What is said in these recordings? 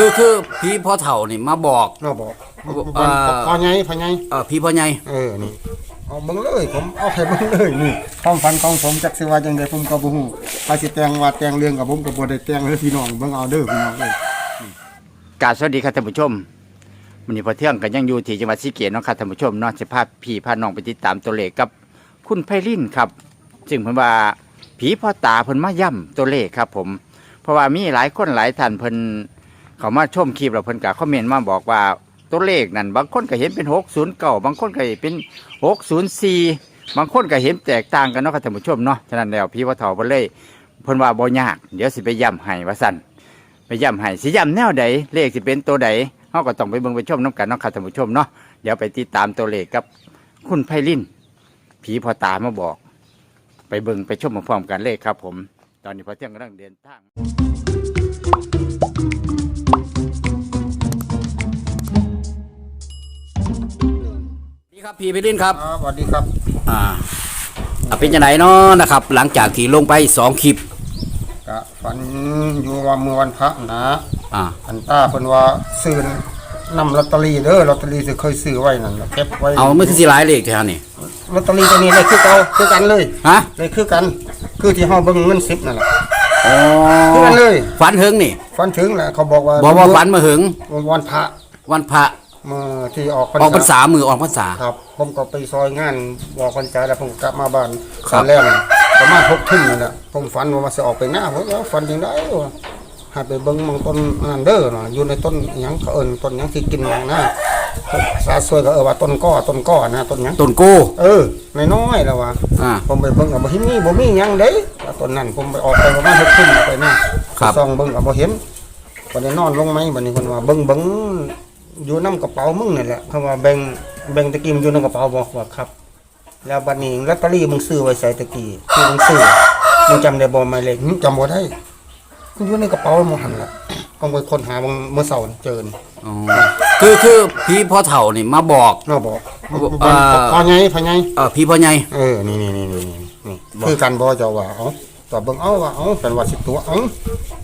คือคือพี่พ่อเฒ่านี่มาบอก เราบอกเอ่อ พอไงพอไงเออพี่พ่อใหญ่เออนี่เอาเบิ่งเลยผมเอาให้เบิ่งเลยนี่ความฝันของผมจักสิว่าจังไดผมก็บ่ฮู้ว่าสิแต่งว่าแต่งเรื่องกับผมก็บ่ได้แต่งเลยพี่น้องเบิ่งเอาเด้อพี่น้องเอ้ย กราบสวัสดีครับท่านผู้ชมวันนี้พอเที่ยงกันยังอยู่ที่จังหวัดศรีเกียรติเนาะครับท่านผู้ชมเนาะจะพาพี่พาน้องไปติดตามตัวเลขกับคุณไพลินครับซึ่งเพิ่นว่าผีพ่อตาเพิ่นมาย่ำตัวเลขครับผม เพราะว่ามีหลายคนหลายท่านเพิ่น เขามาชมคลิปเราเพิ่นก็คอมเมนต์มาบอกว่าตัวเลขนั่นบางคนก็เห็นเป็น609บางคนก็เห็นเป็น604บางคนก็เห็นแตกต่างกันเนาะครับท่านผู้ชมเนาะฉะนั้นแล้วพี่พ่อเฒ่าเพิ่นเลยเพิ่นว่าบ่ยากเดี๋ยวสิไปย่ำให้ว่าซั่นไปย่ำให้สิย่ำแนวใดเลขสิเป็นตัวใดเฮาก็ต้องไปเบิ่งไปชมน้กันเนาะครับท่านผู้ชมเนาะเดี๋ยวไปติดตามตัวเลขกับคุณไพลินผีพอตามาบอก ไปเบิ่งไปชมพร้อมกันเลขครับ ผม ตอนนี้พอเที่ยงกำลังเดินทาง ครับพี่พี่ลินครับครับสวัสดีครับ อ่าอะเป็นจังไดเนาะนะครับ หลังจากที่ลงไปสองคลิปก็ฝันอยู่ว่าเมื่อวันพระนะอ่าอันตาเพิ่นว่าซื้อนำลอตเตอรี่เด้อลอตเตอรี่ที่เคยซื้อไว้นั่นน่ะเก็บไว้เอาไม่คือสิหลายเลขแถวนี่ลอตเตอรี่ตัวนี้เลยคือเก่าคือกันเลยฮะเลยคือกัน คือที่เฮาเบิ่งเงิน10นั่นแหละอ๋อคือกันเลยฝันเฮิงนี่ฝันถึงแหละเขาบอกว่าบอกว่าฝันมาเฮิงวันพระวันพระเมื่อที่ออกออกพรรษามือออกพรรษา ครับ ผมก็ไปซอยงานบอกคนจ่ายแล้วผมกลับมาบ้านครัตบอนแรกน่ะประมาณหกทุ่มนี่แหละผมฝันว่ามันจะออกไปหน้าผมว่าฝันยังไงวะให้ไปเบิ่งมองต้นนันเด้อน่ะอยู่ในต้นหยังเขาเอิ้นต้นหยังที่กินหยังนะสาสวยก็เออว่าต้นก้อต้นก้อนะต้นหยัง ต้นโก้ เออน้อยๆแล้วว่ะอ่าผมไปเบิ่งก็บ่เห็นมีบ่มีหยังเด้ว่าต้นนั้นผมไปออกไปประมาณหกทุ่มไปนะครับ ส่องเบิ่งก็บ่เห็นก็ได้นอนลงไหมบัดนี้เพิ่นว่าเบิ่งเบิ่ง อยู่นํกระเป๋ามึงนั่นแหละเขาว่าแบ่งแบ่งตะกี้มันอยู่ในกระเป๋าบ่ว่าครับ แล้วบัดนี้ลอตเตอรี่มึงซื้อไว้ใส่ตะกี้ที่มึงซื้อมึงจำได้บ่หมายเลขหึจำบ่ได้มันอยู่ในกระเป๋ามึงหั่นล่ะต้องไปค้นหามึงเมื่อเช้านี่เจอนี่อ๋อคือคือพี่พ่อเฒ่านี่มาบอกเนาะบอกเอ่อ พอไงพอไงเออพี่พ่อใหญ่ เออนี่นี่นี่นี่นี่นี่คือกันบ่เจ้าว่าเอาตอบเบิ่งเอาว่าเอาเป็นว่าสิบตัวเอา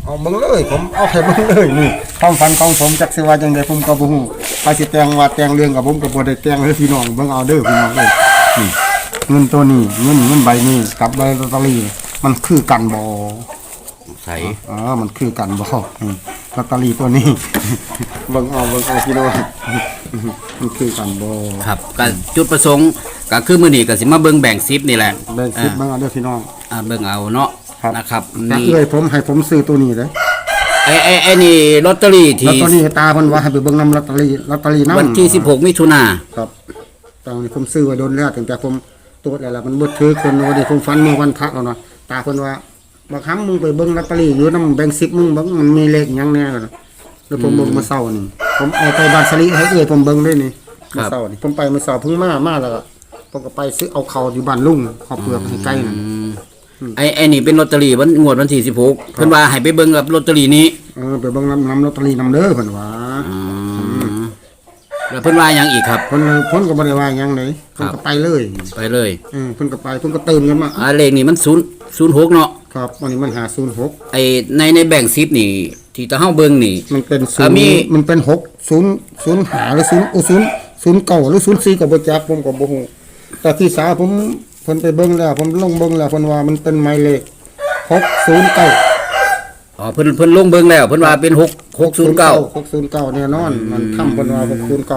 เอาเบิ่งเลยผมเอาให้เบิ่งเลยนี่ความฝันของผมจักสิว่าจังไดผมก็บ่ฮู้ว่าสิแต่งว่าแต่งเรื่องกับผมก็บ่ได้แต่งเลยพี่น้องเบิ่งเอาเด้อพี่น้องเอ้ยนี่เงินตัวนี้เงินเงินใบนี้กับใบลอตเตอรี่มันคือกันบ่ใส่อ๋อมันคือกันบ่อืมลอตเตอรี่ตัวนี้ เบิ่งเอาเบิ่งเอาพี่น้องมันคือกันบ่ครับก็จุดประสงค์ก็คือมื้อนี้ก็สิมาเบิ่งแบ่งซิปนี่แหละแบ่งคิดเบิ่งเอาเด้อพี่น้องอ่าเบิ่งเอาเนาะ ครับ นะครับแต่นี่เอ้ยผมให้ผมซื้อตัวนี้เลยไอ้ไอ้ไอ้นี่ลอตเตอรี่ลอตที่เตอรี่ตาเพิ่นว่าให้ไปเบิ่งนำลอตเตอรี่ลอตเตอรี่นำวันที่ 16 มิถุนาครับตอนนี้ผมซื้อไว้โดนแล้วตั้งแต่ผมตรวจแล้วล่ะมันบ่ถือคนวันนี้ผมฟันเมื่อวันพระแล้วเนาะตาเพิ่นว่าบางครั้งมึงไปเบิ่งลอตเตอรี่อยู่นำแบงค์10มึงเบิ่งมันมีเลขหยังแน่ล่ะแล้วผมเบิ่งเมื่อเช้านี่ผมเอาไปบ้านสลีให้เอ้ยผมเบิ่งเลยนี่เมื่อเช้านี่ผมไปเมื่อเช้าเพิ่งมามาแล้วก็ผมก็ไปซื้อเอาข้าวอยู่บ้านลุงข้าวเปลือกให้ไก่นั่น ไอ้ไอ้นี่เป็นลอตเตอรี่วันงวดวันที่16เพิ่นว่าให้ไปเบิ่งกับลอตเตอรี่นี้เออไปเบิ่งนำนำลอตเตอรี่นำเด้อเพิ่นว่าอืมแล้วเพิ่นว่าหยังอีกครับ เพิ่นเลยเพิ่นก็บ่ได้ว่าหยังเลยเพิ่นก็ไปเลยไปเลยเออเพิ่นก็ไปเพิ่นก็ตื่นกันมาอ่าเลขนี่มัน0 06เนาะครับวันนี้มันหาศูนย์หกไอ้ในในแบ่งซิปนี่ ที่ตาเฮาเบิ่งนี่ มันเป็นศูอะนย์มีมันเป็นหกศูนย์ศูนย์หาหรือศูนย์โอ้ศูนย์ศูนย์เก่าหรือศูนย์สี่ก็บ่จักผมก็บ่ฮู้แต่ที่สาผม เพิ่นไปเบิ่งแล้วผมลงเบิ่งแล้วเพิ่นว่ามันเป็นหมายเลข609อ๋อเพิ่นเพิ่นลงเบิ่งแล้วเพิ่นว่าเป็น6 609 609แน่นอน มันทำเพิ่นว่า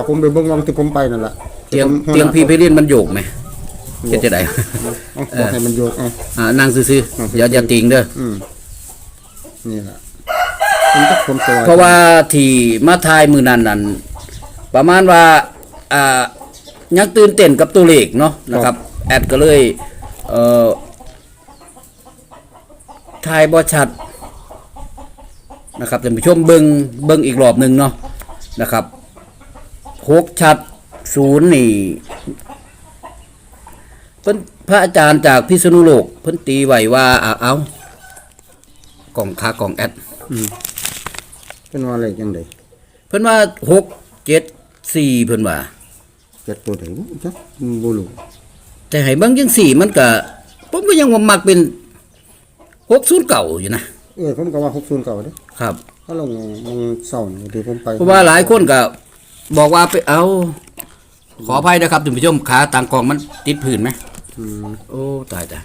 609ผมไปเบิ่งวันที่ผมไปนั่นล่ะเตียงเตียงพี่ไปเรียนมันโยกไหมเฮ็ดจะได้เอาบอกให้มันโยกเอาอ่านั่งซื่อๆอย่าอย่าติงเด้ออืมนี่ล่ะผมจะคนตัวเพราะว่าที่มาทายมือนั้นนั้นประมาณว่าอ่ายังตื่นเต้นกับตัวเลขเนาะนะครับ แอดก็เลยเอ่อทายบ่ชัดนะครับท่านผู้ชมเบิ่งเบิ่งอีกรอบหนึงเนาะนะครับหกชัดศูนย์นี่เพิ่นพระอาจารย์จากพิษณุโลกเพิ่นตีไว้ว่าอ่าเอากล่องคากล่องแอดเป็นว่าอะไรจังได๋เพิ่นว่าหกเจ็ดสี่เพิ่นว่าเจ็ดตัวใดบ่จักบ่รู้ แต่ให้เบิ่งจังสี่มันก็ผมก็ยังว่ามักเป็นหกศูนย์เก่าอยู่นะเออผมก็ว่า609เด้อครับก็ลงมึงเศร้านี่ที่ผมไปเพราะว่าหลายคนก็บอกว่าไปเอา ขออภัยนะครับท่านผู้ชมขาต่างกล่องมันติดผื่นไหมอืมโอ้ตายตาย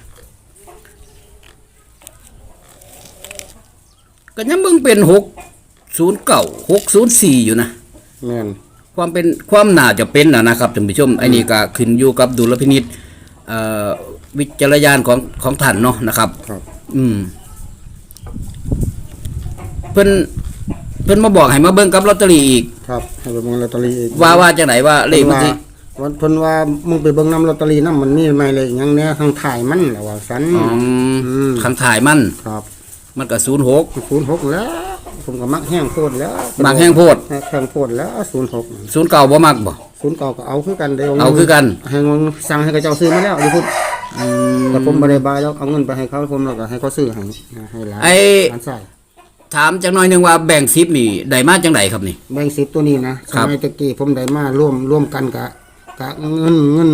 ก็ยังมึงเป็นหกศูนย์เก่าหกศูนย์สี่อยู่นะแม่นความเป็นความน่าจะเป็นนะนะครับท่านผู้ชมไอ้นี่ก็ขึ้นอยู่กับดุลพินิษเอ่อ วิจารณญาณของของท่านเนาะนะครับ ครับ อืม เพิ่นเพิ่นมาบอกให้มาเบิ่งกับลอตเตอรี่อีก ครับให้ไปเบิ่งลอตเตอรี่อีกว่าว่าจังไหนว่าเลขมันสิวันเพิ่นว่ามึงไปเบิ่งนำลอตเตอรี่นำมันมีไหม่เลยหยังแหน่ข้างถ่ายมันแหละว่าซั่นอืมอืมข้างถ่ายมัน ครับ มันก็ศูนย์หก06แล้ว ผมก็มักแห้งโพดแล้ว มักแห้งโพดแห้งโพดแล้ว06ศูนย์เก่าบ่มักบ่ ศูนย์เก่าก็เอาคือกันได้เอาคือกันให้มันสั่งให้เขาเจ้าซื้อมาแล้วอยู่พุ่นอืมแต่ผมบ่ได้บายแล้วเอาเงินไปให้เขาผมแล้วก็ให้เขาซื้อให้ให้หลานไอ้หลานใส่ถามจังหน่อยหนึงว่าแบ่งซิปนี่ได้มาจังไดครับนี่ แบ่งสิบตัวนี้นะสครับมัยตะกี้ผมได้มาร่วมร่วมกันกะกะเงินเงิน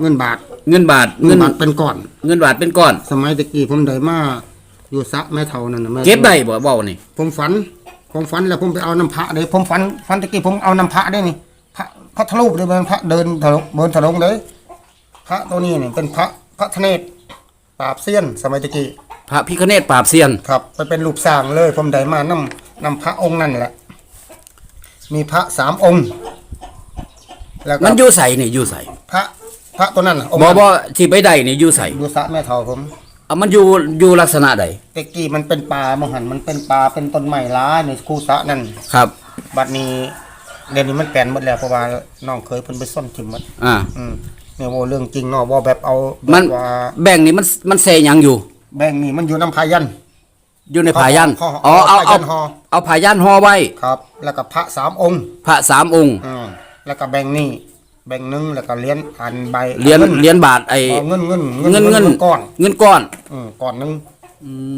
เงินบาท เงินบาทเงิเงินนบาทเป็นก่อน เงินบาทเป็นก้อน สมัยตะกี้ผมได้มาอยู่สระแม่เฒ่านั่นน่ะแม่เก็บได้บ่เว้านี่ผมฝัน ผมฝันแล้วผมไปเอาน้ำพระเด้ผมฝันฝันตะกี้ผมเอาน้ำพระได้นี่ พระพระทะลุเด้เป็นพระเดินทะลุเดินทะลงเลย พระตัวนี้นี่เป็นพระพระทเนศปราบเซียนสมัยตะกี้พระพิคเนตปราบเซียนครับไปเป็นรูปสร้างเลยผมได้มานำนำพระองค์นั่นแหละ มีพระสามองค์แล้วก็มันอยู่ใส่นี่อยู่ใส่พระพระตัวนั้นน่ะองค์บ่นั้นบ่ที่ไปได้นี่อยู่ใส่ดูสระแม่เฒ่าผม เอามันอยู่อยู่ลักษณะใดตะกี้มันเป็นป่ามหันมันเป็นป่าเป็นต้นไม้ล้าในคูสระนั่น ครับ บัดนี้ เดี๋ยวนี้มันแปลนหมดแล้วเพราะว่าน้องเคยเพิ่นไปซ่อนทิมหมดอ่า อืมเนี่ยว่าเรื่องจริงเนาะว่าแบบเอาแบมันบว่าแบ่งนี่มันมันแซหยังอยู่ แบ่งนี่มันอยู่น้ำพายัน อยู่ในผายันห่อห่ออ๋อเอาผ้ายัเอานห่อ เอาผายันห่อไว้ครับ แล้วก็พระสามองค์พระสามองค์อืมแล้วก็แบ่งนี่แบ่งหนึงแล้วก็เหรียญอันใบเหรียญงินเหรียญบาทไอ้เอาเงินเงินเงินเงินก้อนเงินก้อนอืมก้อนหนึง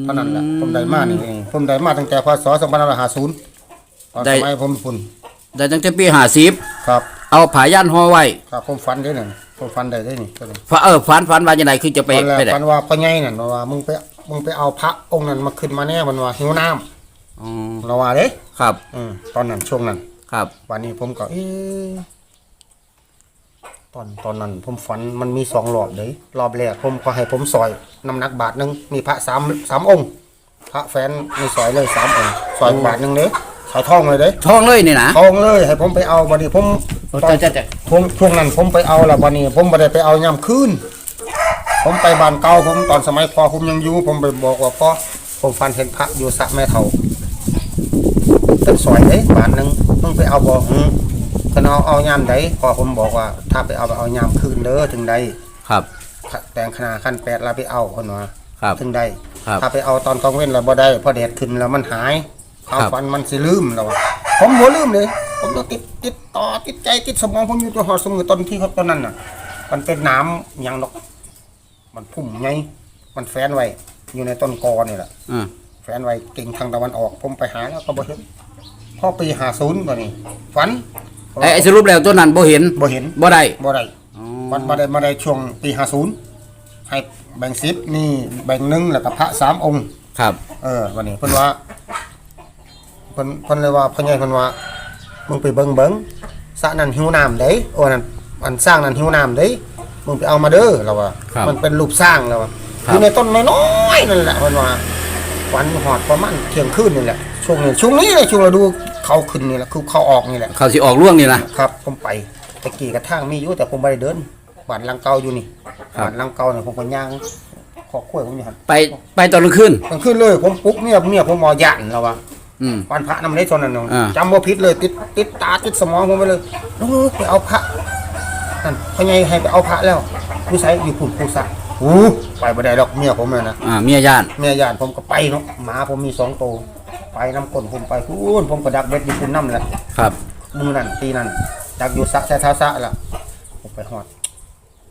เท่านั้นแหละผมได้มานี่เองผมได้มาตั้งแต่พศ2550ตอนได้สมัยผมพุ่น ได้ตั้งแต่ปี50ครับเอาผายันห่อไว้ครับผมฝันได้นั่นผมฝันได้ได้นี่ตัวนี้ฝันเออฝันฝันว่าจังไดคือจะไปตอนแรกไปได้ฝันว่าพ่อใหญ่นั่นว่ามึงไปมึงไปเอาพระองค์นั้นมาขึ้นมาแน่มันว่าหิวน้ำอ๋อเราว่าเด้ครับ อืมตอนนั้นช่วงนั้น ครับ วันนี้ผมก็เอ๊ะตอนตอนนั้นผมฝันมันมีสองรอบเลยรอบแรกผมก็ให้ผมซอยน้ำหนักบาทหนึงมีพระสามสามองค์ พระแฟนมีซอยเลยสามองค์ซอยบาทหนึงเด้ ซอยทองเลยเด้ทองเลยนี่นะทองเลยให้ผมไปเอาวันนี้ผมโอ้ตอนจ้ะจ้ะผมช่วงนั้นผมไปเอาละวันนี้ ผมไม่ได้ไปเอายามคืนผมไปบ้านเก่าผมตอนสมัยพ่อผมยังอยู่ผมไปบอกว่าพ่อผมฟันเห็นพระอยู่สระแม่เฒ่าเป็นซอยเด้บาทหนึงมึงไปเอาบ่หืมคันเอาเอายามใดพอผมบอกว่า ถ้าไปเอาไปเอายามคืนเด้อถึงใดครับ แต่งขนาดขั้นแปดเราไปเอาคนว่าครับ ถึงใดครับ ถ้าไปเอาตอนกลางเว้นเราบ่ได้พอแดดขึ้นแล้วมันหาย ความครับฝันมันสิลืมแล้วอะผมบ่ลืมเลย ผมก็ติดติดต่อติดใจติดสมองผมอยู่ตัวหอดสมือตอนที่เขาตอนนั้นน่ะ มันเป็นน้ำหยังดอก มันพุ่มไงมันแฝนไว้อยู่ในต้นกอนี่แหละอ่าแฝนไว้กิ่งทางตะวันออก ผมไปหาแล้วก็บ่เห็นพอปีหาศูนย์ตัวนี้ฝันไอ้ไอ้สรุปแล้วตัวนั้นบ่เห็นบ่เห็นบ่ได้บ่ได้อ๋อมันมาได้มาได้ช่วงปีห้าศูนย์ให้แบ่งสิบนี่แบ่งหนึ่งแล้วก็พระสามองค์ ครับ เออวันนี้เพิ่นว่า เพิ่นเพิ่นเลยว่าพ่อใหญ่เพิ่นว่ามึงไปเบิ่งเบิ่งสระนั้นหิวน้ำเด้โอ้นั่นอันสร้างนั้นหิวน้ำเด้มึงไปเอามาเด้อเราว่า ครับมันเป็นรูปสร้างเราว่าครับ อยู่ในต้นน้อยๆนั่นแหละเพิ่นว่าวันหอดประมาณเที่ยงคืนนี่แหละช่วงนี้ช่วงนี้เลยช่วงเราดูเขาขึ้นนี่แหละคือเขาออกนี่แหละ เขาสิออกล่วงนี่นะ ครับผมไปตะกี้กระทั่งมีอยู่แต่ผมไม่ได้เดินบ้านหลังเก่าอยู่นี่ครับ บ้านหลังเก่าเนี่ยผมก็ย่างขอกล้วยผมอยู่หันไปไปตอนกลางคืนมันขึ้นเลยผมปลุ๊กเมียเมียผมมอย่านแล้วว่า อืม วันพระน้ำเล็กตอนนั้นเนาะอ่า จำว่าพิษเลย ติดติดตาติดสมองผมไปเลยลูกไปเอาพระนั่นพ่อใหญ่ให้ไปเอาพระแล้วผู้ใช้อยู่ปุ่นผู้สักโอ้ไปบ่ได้ดอกเมียผมเลยนะ อ่าเมียย่านเมียย่านผมก็ไปเนาะหมาผมมีสองตัวไปน้ำก้นผมไปพูนผมก็ดักเบ็ดอยู่คุณน้ำแหละครับ มือนั่นตีนั่นดักอยู่สะแท้ๆสะล่ะผมไปหอด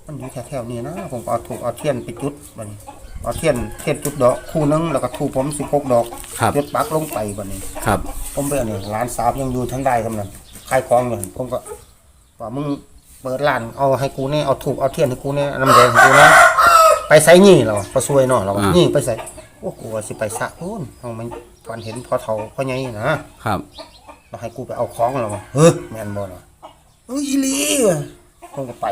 มันอยู่แถวๆนี้นะผมก็เอาถูกเอาเทียนไปจุดบัดนี้เอาเทียนเทียนจุดดอกคู่หนึงแล้วก็ถูกผมสิบหกดอกครับ จุดปักลงไปบัดนี้ ครับ ผมไปอันนี้ร้านสาวยังอยู่ทั้งได้ทำนั้นขายของอยู่ผมก็ว่ามึงเปิดร้านเอาให้กูเนี่ยเอาถูกเอาเทียนให้กูเนี่ยน้ำแดงให้กูเนี่ยไปใส่นี่เหรอประซวยเนาะเราว่านี่ไปใส่โอ้กูว่าสิไปสระโอ้นห้องมันฝันเห็นพ่อเฒ่าพ่อใหญ่นะครับ เราให้กูไปเอาของแล้ววะเฮ้ยแม่นบ่เนาะเอ้ยอีหลีว่ะผมก็ไป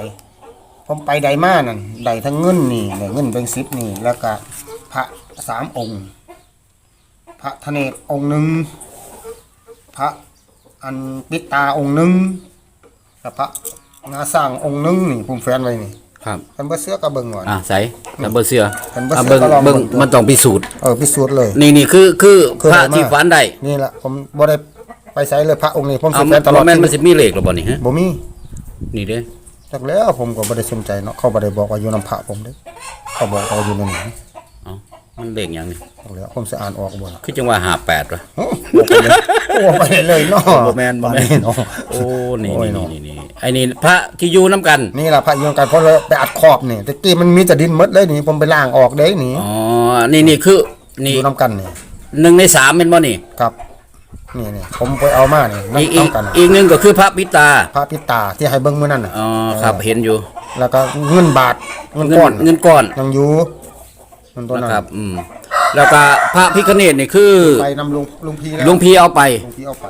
ผมไปใดมานั่นใดทั้งเงินนี่ได้เงินแบงค์สิบนี่ แล้วก็พระสามองค์ พระทเนศองค์หนึ่งพระอันปิดตาองค์หนึ่งแล้วพระงาสร้างองค์หนึ่งนี่ผมแฟนไว้นี่ครับกันบ่เสื้อกระเบิงว่ะอะใส่แล้วเบอร์เสือเห็นบ่อะเสืเบิ่องก็ลองเบิ่งเบิ่งตัวมันต้องพิสูจน์เออพิสูจน์เลย นี่นี่คือคือเคยพระมาที่ฝันได้นี่แหละผมบ่ได้ไปไสเลยพระองค์นี้ผมเอาสิแฟนตลอบ่ดแม่นชีมัวินตสิมีเลขหรือบ่นี่ฮะบ่มีนี่เด้ จักแล้วผมก็บ่ได้สนใจเนาะเขาบ่ได้บอกว่าอยู่นำพระผมเด้เขาบอกว่าอยู่ในนี้เอ้ามันเลขหยังนี่จักแล้วผมสิอ่านออกบ่ล่ะคือจังว่า58วะโอ้บอกไปเลยเนาะบ่แม่นบ่แม่น เนาะ โอ้นี่โอ้ยนี่เนาะนี่นี่ไอ้นี่พระที่อยู่นํกันนี่ล่ะพระอยู่กันเพราะเลยไปอัดขอบนี่ตะกี้มันมีแต่ดินหมดเลยนี่ผมไปล้างออกเด้นี่อ๋อนี่นี่คืออนี่ยู่นํกันนี่หนึ่งในสามเป็นบ่นี่ ครับ นี่นี่ผมไปเอามานี่นํอีกอีกกันอีกหนึ่งก็คือพระปิตาพระพิตาที่ให้เบิ่งมื้อนั้นน่ะอ๋อครับเห็นอยู่แล้วก็เงินบาทเงินเงินก้อนเงินก้อนยังอยู่เงินตัวนะนั้นครับ อืมแล้วก็พระพิคเนตนี่คือไปนำลุงลุงพีแล้วหลวงพี่เอาไป ลุงพีเอาไป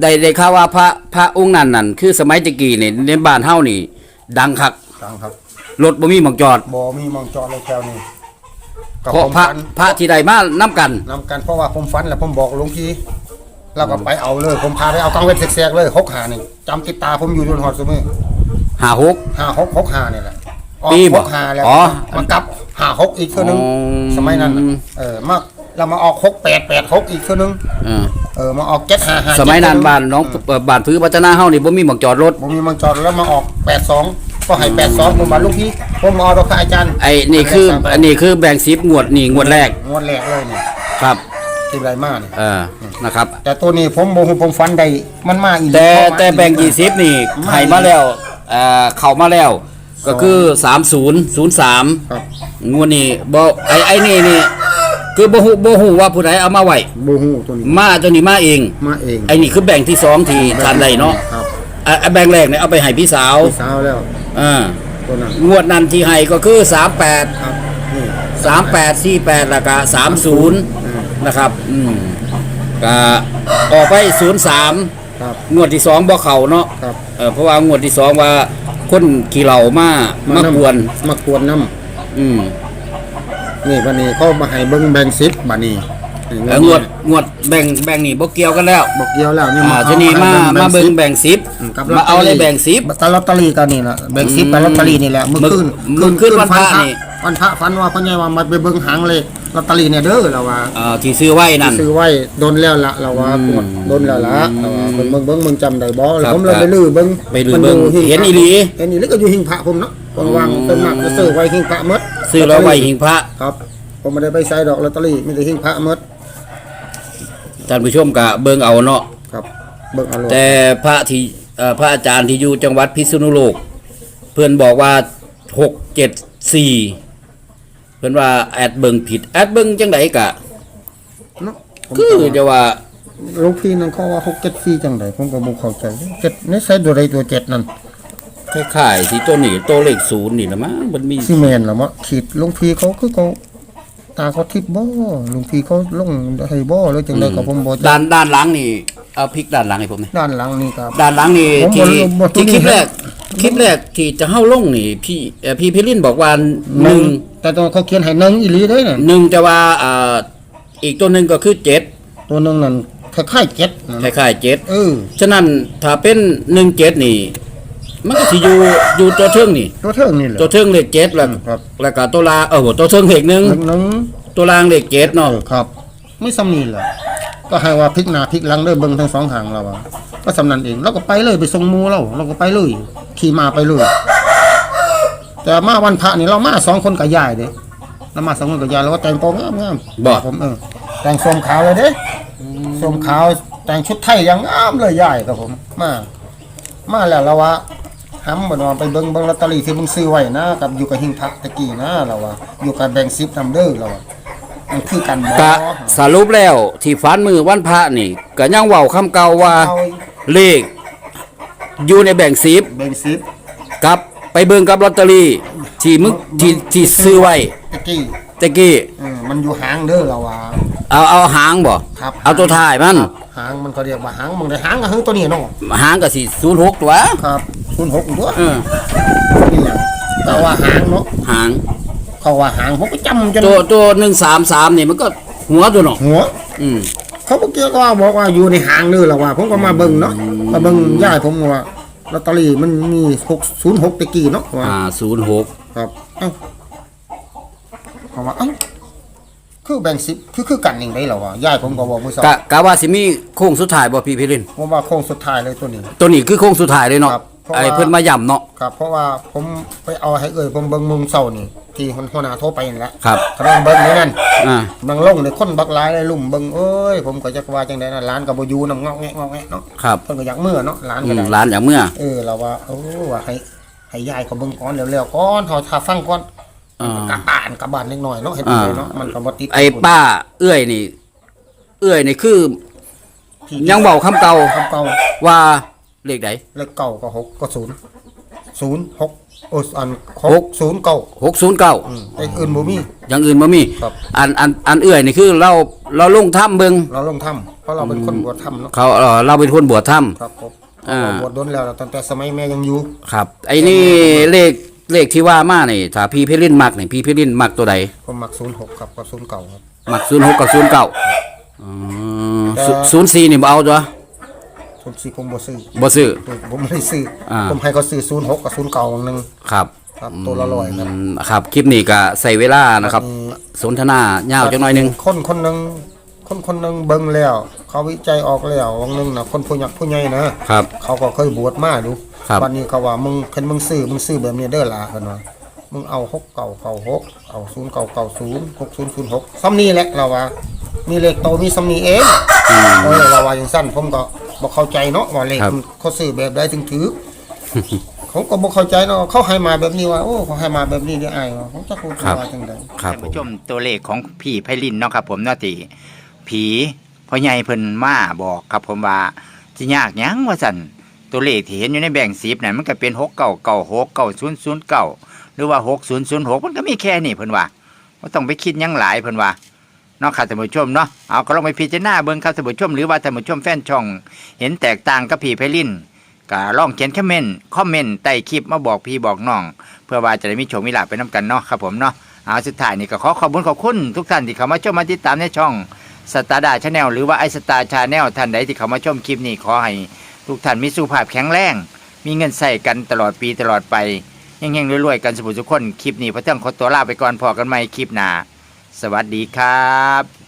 ได้ได้ข่าวว่าพระพระองค์นั้นนั่นคือสมัยตะกี้นี่ในบ้านเฮานี่ ดังคักตังครับรถบ่มีหมองจอดบ่มีมองจอเลยแถวนี้กับเพราะผมพระฝันพระที่ใดมานํกันนำกันเพราะว่าผมฝันแล้วผมบอกหลวงพี่ แล้วก็ไปเอาเลย ผมพาไปเอากลางเวทแสกๆเลยหกหานี่จำติดตาผมอยู่จนหอดสมือ56ห้าหกหกหานี่แหละออกปีบ่หกหาแล้วอ๋อมากลับห้าหกอีกเท่านึงอ๋อ สมัยนั้นน่ะเออมาเรามาออกหกแปดแปดหกอีกเท่านึงเออเออมาออกเจ็ดห้าห้าสมัยนั้นบ้านน้องเอ่อบ้านพื้นพัฒนาเฮานี่บ่มีหมองจอดรถ ผมมีมังจอดแล้วมาออกแปดสองก็ให้แปดสองผมมาลูกพี่ผมมาเอาดอกพระอาจารย์ไอ้นี่คืออันนี้คือแบ่ง10งวดนี่งวดแรกงวดแรกเลยนี่ครับ ที่ไรมาเนี่ย เออ นะครับ แต่ตัวนี้ผมบ่ฮู้ผมฟันได้มันมาอีกแต่เข้ามาแต่แบ่งกี่ซิปนี่ไม่ให้มาแล้วเอ่อเข้ามาแล้ว ก็คือ3003ครับงวดนี้บ่ไอ้ไอ้นี่นี่คือบ่ฮู้บ่ฮู้ว่าผู้ใดเอามาไว้บ่ฮู้ตัวนี้มาตัวนี้มาเองมาเองไอ้นี่คือแบ่งที่สองที่ทานได้เนาะครับอะอะแบ่งแรกเนี่ยเอาไปให้พี่สาวพี่สาวแล้วอ่าตัวนั้นงวดนั้นที่ให้ก็คือ38ครับนี่38 48แล้วก็30นะครับ อืม ก็ออกไป03ครับงวดที่สองบ่เข้าเนาะครับ เออเพราะว่างวดที่สองว่าคนขี่เหล่ามามากวน มากวนน้ำอืมนี่บัดนี้เขามาให้เบิ่งแบ่งซิปบัดนี้นี่ เอองวดงวดแบ่งแบ่งนี่บ่เกี่ยวกันแล้วบอกเกี่ยวแล้วนี่อ่าทีนี้มามาเบิ่งแบ่งสิบกับมาเอาเลยแบ่งสิบตลอตเตอรี่กันนี่ล่ะแบ่งซิปกับลอตเตอรี่นี่แหละเมื่อคืนเมื่อคืนวันพระนี่ วันพระฝันว่าพ่อใหญ่ว่ามาไปเบิ่งหางเลขลอตเตอรี่เนี่ยเด้อเราว่าอ่าที่ซื้อไว้นั่น ซื้อไว้โดนแล้วละเราว่าอืมปวดโดนแล้วละเราว่าเบิ่งเบิ่งเบิ่งมึงจำได้บ่แล้วครับผมเลยไปลื้อเบิ่งไปลื้อเบิ่งมันยู่เห็นอีหลี เห็นอีหลีก็อยู่หิ้งพระผมเนาะวางๆต้นมากจะซื้อไว้หิ้งพระหมด ซื้อแล้วไว้หิงพระ ครับผมไม่ได้ไปใช้ดอกลอตเตอรี่มีแต่หิ้งพระหมด ท่านผู้ชมก็เบิ่งเอาเนาะครับเบิ่งเอาลงแต่พระที่เอ่อพระอาจารย์ที่อยู่จังหวัดพิษณุโลก เพื่อนบอกว่าหกเจ็ดสี่เพื่อนว่าแอดเบิ่งผิดแอดเบิ่งจังไดกะ เนาะผมคือจะว่าหลวงพี่นั่นเขาว่า6 7 4จังไดผมก็บ่เข้าใจเจ็ดในใช้ตัวใดตัวเจ็ดนั่นคล้ายๆที่ตัวนี้ตัวเลขศูนย์นี่นะมั้งมันมีซีเมนต์ล่ะมะขีดหลวงพี่เขาคือเขา ตาเขาทิพย์บ่หลวงพี่เขาลงให้บ่แล้วจังไดก็ผมบ่ด้านด้านหลังนี่เอาพลิกด้านหลังให้ผมหน่อยด้านหลังนี่ครับด้านหลังนี่ผมที่บ่บ่ที่บ่คลิปแรกนี่คลิปแรกที่จะเข้าลงนี่พี่เอ่อพี่เพลินบอกว่าหนึ่งแต่ตัวเขาเขียนให้หนึ่งอีหลีเด้น่ะหนึ่งจะว่าอ่าอีกตัวหนึ่งก็คือเจ็ดตัวหนึงนั่นคล้ายๆเจ็ดนั่นคล้ายๆเจ็ดเออฉะนั้นถ้าเป็นหนึ่งเจ็ดนี่ มันก็สิอยู่อยู่ตัวเทิงนี่ ตัวเท่านี่แหละ ตัวเทิงเลขเจ็ดแล้วครับ แล้วก็ตัวลางเออตัวเทิงเลขหนึ่งหนึ่งหนึ่งตัวลางเลขเจ็ดเอเนาะอครับ ไม่ซ้ำนี่แหละก็ให้ว่าพลิกหน้าพลิกหลังเด้อเบิ่งทั้งสองหางเราว่าก็สำนันเองเราก็ไปเลยไปส่งหมูเราเราก็ไปเลยขี่มาไปเลยแต่มาวันพระนี่เรามาสองคนกับยายเด้เรามาสองคนกับยายเราก็แต่งตัวงามงามๆบอกผมเออแต่งส้มขาวเลยเด้ส้มขาวแต่งชุดไทยอยังงามเลยยายครับผม มา มาแล้วเราว่า ห้ำบ่นอนไปเบิ่งเบิ่งลอตเตอรี่ที่มึงซื้อไว้นะกับอยู่กับหิ้งพักตะกี้นะเราว่าอยู่กับแบงค์ซิปนำเด้อเราว่ามันคือกันบ่ก็สรุปแล้วที่ฝันมือวันพระนี่ก็ยังเว้าคำเก่าว่าเอาเลขอยู่ในแบ่งสิบแบงค์ซิปกับไปเบิ่งกับลอตเตอรี่ที่มึงที่ที่ซื้อไว้ตะกี้ ตะกี้ เออมันอยู่หางเด้อเราว่า เอาเอาหางบ่ครับเอาตัวท้ายมันหางมันก็เรียกว่าหางมันได้หางก็หางตัวนี้เนาะหางก็สิ06ตัวครับคุณหกตัวเออนี่หยังแต่ว่าหางเนาะหางเขาว่าหางผมก็จำจนตัวตัว133นี่มันก็หัวตัวเนาะหัว อืมเขาบอกเกี่ยวกับว่าบอกว่าอยู่ในหางนี่แหละว่า ผมก็มาเบิ่งเนาะมาเบิ่งย่ายผมว่าลอตเตอรี่มันมี606ตะกี้เนาะว่าอ่า06ครับเอ้าเขาว่าเอ้า คือแบ่งสิบคือคือกันอย่างไรเหรอวะย่ายผมก็บอกมือสองกะกะว่าสิมีโค้งสุดท้ายบ่พี่พิรินผมว่าโค้งสุดท้ายเลยตัวนี้ ตัวนี้คือโค้งสุดท้ายเลยเนาะครับเพราะว่า ไอ้เพิ่นมาย่ำเนาะ ครับ เพราะว่าผมไปเอาให้เอ่ยผมเบิ่งมุมเสานี่ ที่คนหัวหน้าโทรไปนั่นแหละครับกำลังเบิ่งอยู่นั่นอ่าบางลงในคนบักหลายเลยลุ่มเบิ่งเอ้ยผมก็จักว่าจังได๋นะร้านก็บ่อยู่นำงอกแงะงอกแงะเนาะครับเพิ่นก็อยากเมื่อเนาะร้านอืก็มได้ ร้านอย่างเมื่อ เออเราว่าโอ้ว่าให้ให้ยายเขาเบิ่งก่อนแล้วๆก่อนเฮาถ้าฟังก่อนอ่า กลับบ้านกลับบ้านนิดหน่อยเนาะเฮ็ดจังไดเนาะมันก็บ่ติดไอ้ป้า เอื้อยนี่ เอื้อยนี่คือที่ยังเว้าคำเก่าคำเก่าว่าเลขใดเลขเก่าก็หกก็ศูนย์ศูนย์หกโอ้อันหกศูนย์เก้า609อืมไอ้อื่นบ่มีอย่างอื่นบ่มีครับอันอันอันเอื้อยนี่คือเราเราลงถ้ำเบิ่งเราลงถ้ำเพราะเราเป็นคนบวชถ้ำเนาะเขาเอ่อเราเป็นคนบวชถ้ครับผมอ่าเราบวชโดนแล้วตั้งแต่สมัยแม่ยังอยู่ำครับ ไอ้นี่เลข เลขที่ว่ามานี่ถ้าพี่พิรินมักนี่พี่พิรินมักตัวใดผมมักศูนย์หกครับกับศูนย์เก่าครับ มัก06กับ09อ๋อแต่ศูนย์04นี่บ่เอาตัวศูนย์สี่ผมบ่ซื้อบ่ซื้อผมไม่ได้ซื้ออาผมให้เขาซื้อศูนย์หกกับศูนย์เก่าหนึ่งครับครับตัวละร้อยครับอืมครับคลิปนี้ก็ใส่เวลานะครับอืมสนทนายาวจังหน่อยหนึงคนคนหนึ่ง คนคนหนึ่งเบิ่งแล้ว เขาวิจัยออกแล้ววันหนึงนะคนผู้ใหญ่ผู้ใหญ่นะครับ เขาก็เคยบวชมาดูครับ วันนี้เขาว่ามึงเพิ่นมึงซื้อมึงซื้อแบบนี้เด้อล่ะเพิ่นว่ามึงเอาหกเก่าเก่าหกเอาศูนย์เก่าเก่าศูนย์หกศูนย์ศูนย์หกซ้ำนี้แหละเราว่า มีเลขโตมีซ้ำนี้เองเออเราว่าอย่างสั้นผมก็บ่เข้าใจเนาะว่าเลขครับ มันเขาซื้อแบบใดถึงถือ ผมก็บ่เข้าใจเนาะเขาให้มาแบบนี้ว่าโอ้เขาให้มาแบบนี้ได้อายว่าผมจะพูดครับว่าจังได ครับท่านผม ผู้ชมตัวเลขของผีไพลินเนาะครับผมเนาะที่ ผีพ่อใหญ่เพิ่นมาบอกครับผมว่าสิยากหยังว่าสั่นตัวเลขที่เห็นอยู่ในแบ่งสิบนั่นมันก็เป็นหกเก้าเก้าหกเก้าศูนย์ศูนย์เก้าหรือว่าหกศูนย์ศูนย์หกมันก็มีแค่นี้เพิ่นว่าบ่ต้องไปคิดหยังหลายเพิ่นว่าเนาะครับท่านผู้ชมเนาะเอาก็ลองไปพิจารณาเบิ่งครับท่านผู้ชมหรือว่าท่านผู้ชมแฟนช่อง เห็นแตกต่างกับผีไพลินก็ลองเขียนคอมเมนต์คอมเมนต์ใต้คลิปมาบอกพี่บอกน้อง เพื่อว่าจะได้มีโชคมีลาไปน้กันเนาะครับผมเนาะเอาสุดท้ายนี่ก็ขอขอบคุณขอบคุณทุกท่านที่เข้ามาชมมาติดตามในช่อง สตาร์ดาชาแนลหรือว่าไอสตาร์ชาแนลท่านใดที่เข้ามาชมคลิปนี้ขอให้ทุกท่านมีสุขภาพแข็งแรง มีเงินใส่กันตลอดปีตลอดไปเฮงๆรวยๆกันสมุทุกคนคลิปนี้พระเจ้าขอตัวลาไปก่อนพอกันใหม่คลิปหน้าสวัสดีครับ